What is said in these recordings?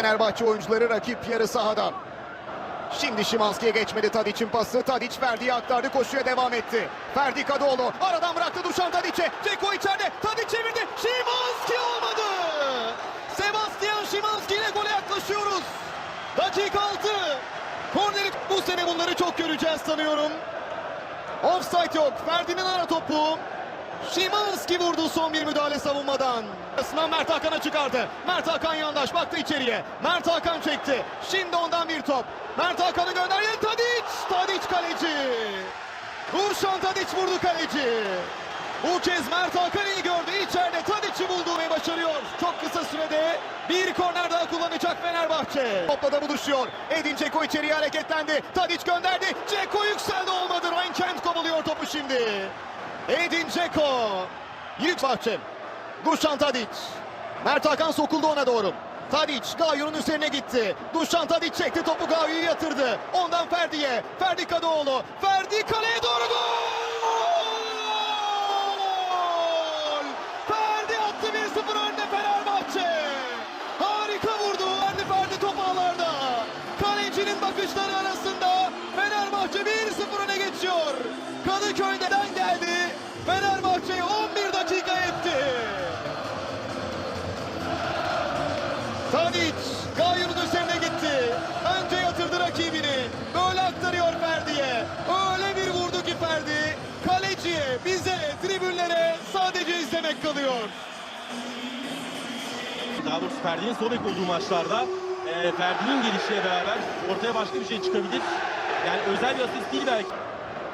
Fenerbahçe oyuncuları rakip yarı sahadan. Şimdi Şimanski'ye geçmedi Tadic'in pası. Tadic Ferdi'ye aktardı koşuya devam etti. Ferdi Kadıoğlu aradan bıraktı Duşan Tadic'e. Ceko içeride. Tadic çevirdi. Şimanski olmadı. Sebastian Şimanski ile gole yaklaşıyoruz. Dakika 6. Korneri bu sene bunları çok göreceğiz sanıyorum. Offside yok. Ferdi'nin ara topu. Şimanski vurdu son bir müdahale savunmadan. Arasından Mert Hakan'a çıkardı. Mert Hakan yandaş baktı içeriye. Mert Hakan çekti. Şimdi ondan bir top. Mert Hakan'ı gönderdi. Tadic. Tadic kaleci. Durşan Tadic vurdu kaleci. Bu kez Mert Hakan iyi gördü. İçeride Tadic'i buldu ve başarıyor. Çok kısa sürede bir korner daha kullanacak Fenerbahçe. Topla da buluşuyor. Edin Ceko içeriye hareketlendi. Tadic gönderdi. Ceko yükseldi olmadı. Ryan Kent kovalıyor topu şimdi. Edin Dzeko. Yük Bahçe. Dušan Tadic. Mert Hakan sokuldu ona doğru. Tadic Gayu'nun üzerine gitti. Dušan Tadic çekti topu Gayu'yu yatırdı. Ondan Ferdi'ye. Ferdi Kadıoğlu. Ferdi kaleye doğru gol! Ferdi attı 1-0 önde Fenerbahçe. Harika vurdu. Ferdi Ferdi top ağlarda. Kalecinin bakışları arasında Fenerbahçe 1-0 öne geçiyor. Kadıköy'den geldi. Bize, tribünlere sadece izlemek kalıyor. Daha doğrusu Ferdi'nin sol bek olduğu maçlarda e, Ferdi'nin gelişiyle beraber ortaya başka bir şey çıkabilir. Yani özel bir asist değil belki.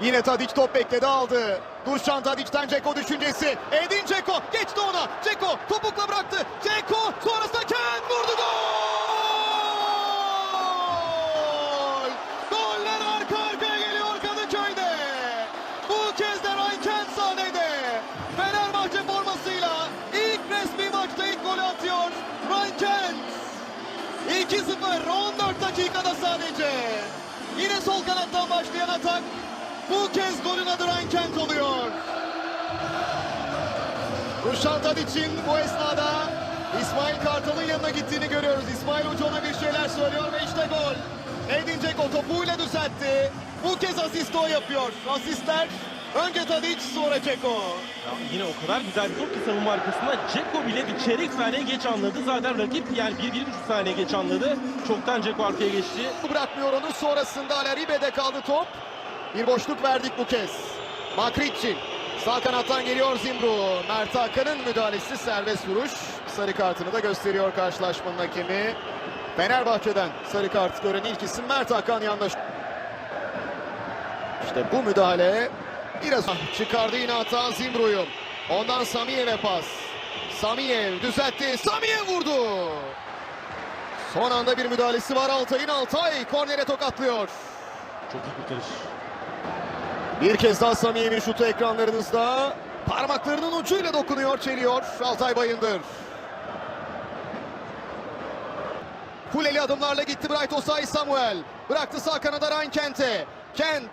Yine Tadic top bekledi aldı. Durşan Tadic'ten Ceko düşüncesi. Edin 2-0 14 dakikada sadece. Yine sol kanattan başlayan atak. Bu kez golün adı Ryan Kent oluyor. Ruşan Tadic'in bu esnada İsmail Kartal'ın yanına gittiğini görüyoruz. İsmail Hoca ona bir şeyler söylüyor ve işte gol. Edin Dzeko topuyla düzeltti. Bu kez asist o yapıyor. Asistler önce Tadic sonra. Ya yine o kadar güzel bir top ki savunma arkasında Ceko bile bir çeyrek saniye geç anladı. Zaten rakip yani 1-1,5 saniye geç anladı. Çoktan Ceko arkaya geçti. Bırakmıyor onu. Sonrasında Alaribe'de kaldı top. Bir boşluk verdik bu kez. Makriçin. Sağ kanattan geliyor Zimbru. Mert Hakan'ın müdahalesi serbest vuruş. Sarı kartını da gösteriyor karşılaşmanın hakemi. Fenerbahçe'den sarı kart gören ilk isim Mert Hakan yandaş. İşte bu müdahale biraz çıkardı yine hata Zimbru'yu. Ondan Samiyev'e pas. Samiyev düzeltti. Samiyev vurdu. Son anda bir müdahalesi var Altay'ın. Altay kornere tokatlıyor. Çok iyi kurtarış. Bir kez daha Samiyev'in şutu ekranlarınızda. Parmaklarının ucuyla dokunuyor, çeliyor. Altay Bayındır. Kuleli adımlarla gitti Bright Osay Samuel. Bıraktı sağ kanada Ryan Kent'e. Kent.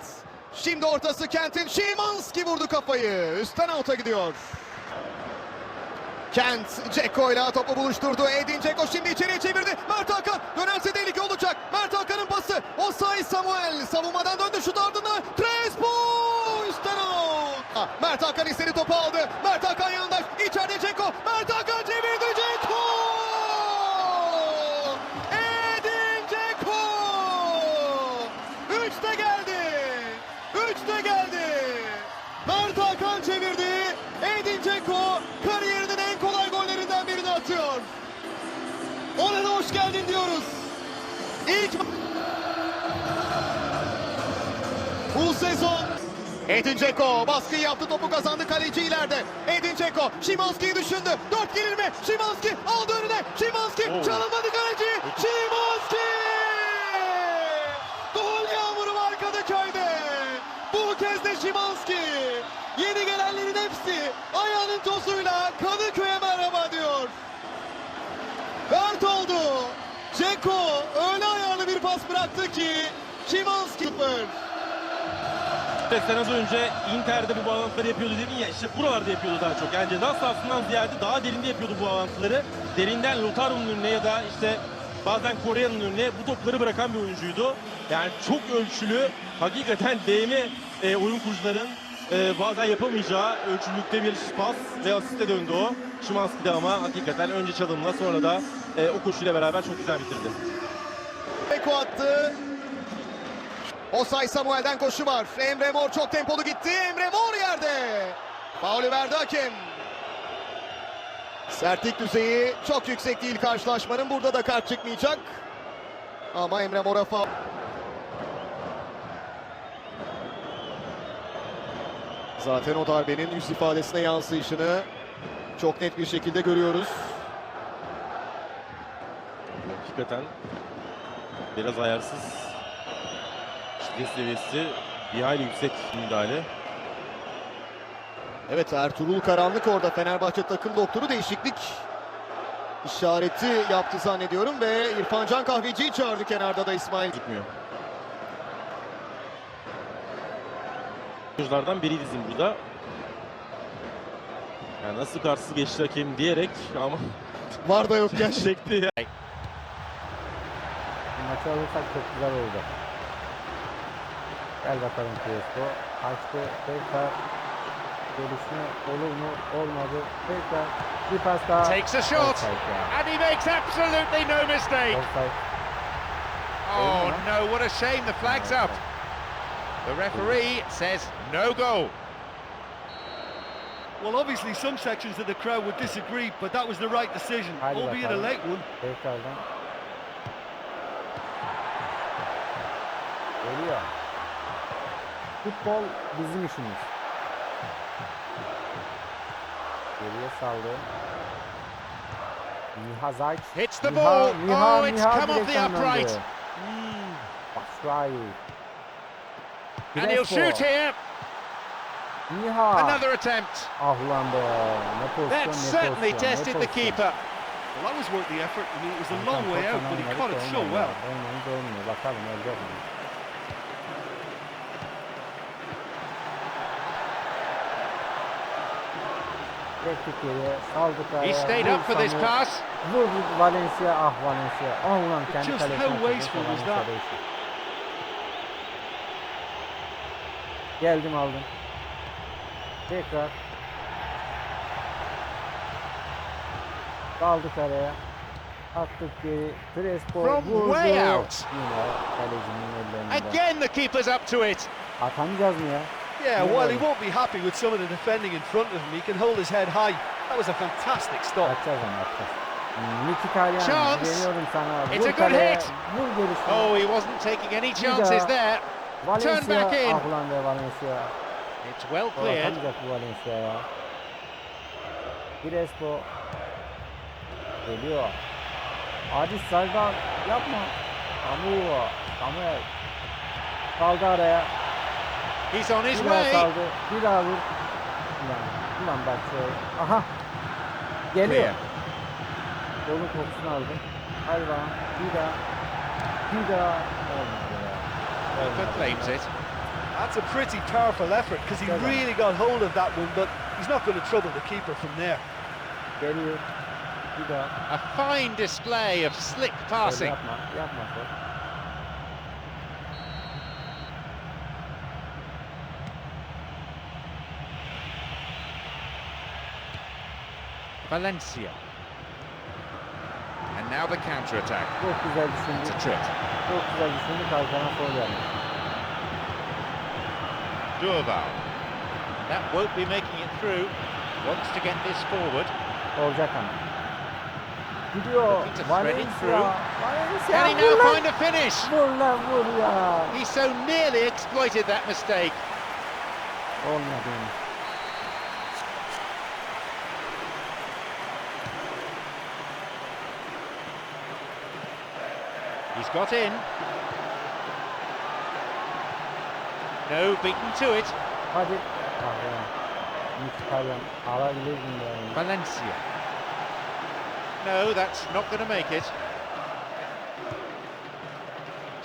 Şimdi ortası Kent'in. Şimanski vurdu kafayı. Üstten out'a gidiyor. Kent Ceko ile topu buluşturdu. Edin Ceko şimdi içeriye çevirdi. Mert Hakan dönerse tehlike olacak. Mert Hakan'ın pası. Osay Samuel savunmadan döndü şut ardından. Crespo üstten out. Ah, Mert Hakan istedi topu aldı. Mert Hakan yandaş. İçeride Ceko. Mert Hakan İlk bu sezon Edin Dzeko baskıyı yaptı topu kazandı kaleci ileride. Edin Dzeko Şimanski'yi düşündü. Dört gelir mi? Şimanski aldı önüne. Şimanski Oo. çalınmadı kaleci. Şimanski! Gol yağmuru var Kadıköy'de. Bu kez de Şimanski. Yeni gelenlerin hepsi ayağının tozuyla Kadıköy'e bir pas bıraktı ki Şimanski. Ve sen az önce Inter'de bu bağlantıları yapıyordu dedin ya işte buralarda yapıyordu daha çok. Yani ceza sahasından ziyade daha derinde yapıyordu bu bağlantıları. Derinden Lautaro'nun önüne ya da işte bazen Kore'nin önüne bu topları bırakan bir oyuncuydu. Yani çok ölçülü, hakikaten değme e, oyun kurucuların e, bazen yapamayacağı ölçülükte bir pas ve asiste döndü o. Şimanski'de ama hakikaten önce çalımla sonra da e, o koşuyla beraber çok güzel bitirdi. Beko attı. Osay Samuel'den koşu var. Emre Mor çok tempolu gitti. Emre Mor yerde. Faulü verdi hakem. Sertlik düzeyi çok yüksek değil karşılaşmanın. Burada da kart çıkmayacak. Ama Emre Mor'a faul. Zaten o darbenin yüz ifadesine yansıyışını çok net bir şekilde görüyoruz. Hakikaten biraz ayarsız. Şiddet seviyesi bir hayli yüksek müdahale. Evet Ertuğrul Karanlık orada Fenerbahçe takım doktoru değişiklik işareti yaptı zannediyorum ve İrfan Can Kahveci'yi çağırdı kenarda da İsmail. Gitmiyor. Oyunculardan biriydi burada. Yani nasıl karşısız geçti hakem diyerek ama Var da yok gel. çekti ya. Maçı alırsak çok güzel olacak. Gel bakalım Crespo. Açtı. Tekrar gelişme olur mu? Olmadı. Tekrar bir pas daha. Takes a shot, and he makes absolutely no mistake. Offside. Oh no, what a shame, the flag's up. The referee says no goal. Well, obviously, some sections of the crowd would disagree, but that was the right decision, albeit a late one. Tekrardan. Geliyor. Futbol bizim işimiz. Geriye saldı. Zayç. Hits the ball. Oh, it's come off the upright. Hmm. Batshuayi. And he'll shoot here. Another attempt. Ah ulan be. Ne pozisyon That certainly tested the keeper. Well, that was worth the effort. I mean, it was a long way out, but he caught it so well. Bakalım? Saldık He stayed up for this pass. Valencia, ah Valencia. Ah ulan kendi Just how wasteful was that? Geldim aldım. Tekrar. Daldık araya. Attık geri. Crespo From vurdu. way out. Yine kalecinin ellerinde. Again, the keeper's up to it. Atamayacağız mı ya? Yeah, Yeah. while he won't be happy with some of the defending in front of him, he can hold his head high. That was a fantastic stop. Atacağız ama atacağız. Mkhitaryan Chance. It's a good hit. Oh, he wasn't taking any chances there. Valencia. turn back in. Ulan be It's well O cleared. atamayacak bu Valencia ya. Crespo. Geliyor. Adis Serdar yapma. Samu. Samuel. Kaldı araya. He's on his Bir daha way. saldı. Bir daha vur. Ulan, ulan bak şöyle. Aha. Geliyor. Clear. Golün kokusunu aldım. Hadi bakalım. Bir daha. Bir daha. Olmadı ya. Keeper Olmadı. claims it. That's a pretty powerful effort because he Well done. really got hold of that one, but he's not going to trouble the keeper from there. Geliyor. Bir daha. A fine display of slick Şöyle passing. yapma. Yapma. Valencia. And now the counter attack. Çok güzel It's a trick. Çok güzel düşündü. Kalkana sol gelmiş. Durval. That won't be making it through. Wants to get this forward. Olacak ama. Gidiyor. Looking to thread it Valencia. through. Valencia. Can he now find a finish? Vur lan vur ya. He so nearly exploited that mistake. Olmadı. He's got in. No, beaten to it. Hadi. Ah ya. Mkhitaryan alabilirdin de yani. Valencia. No, that's not going to make it.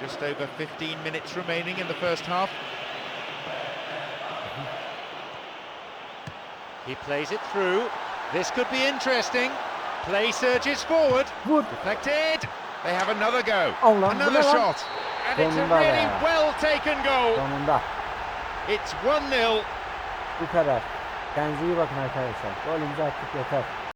Just over 15 minutes remaining in the first half. He plays it through. This could be interesting. Play surges forward. Vur. Deflected. They have another go. Allah, Another shot. And it's a really well taken goal. Sonunda. It's 1 0. Bu kadar. Kendinize iyi bakın arkadaşlar. Golümüzü attık yeter.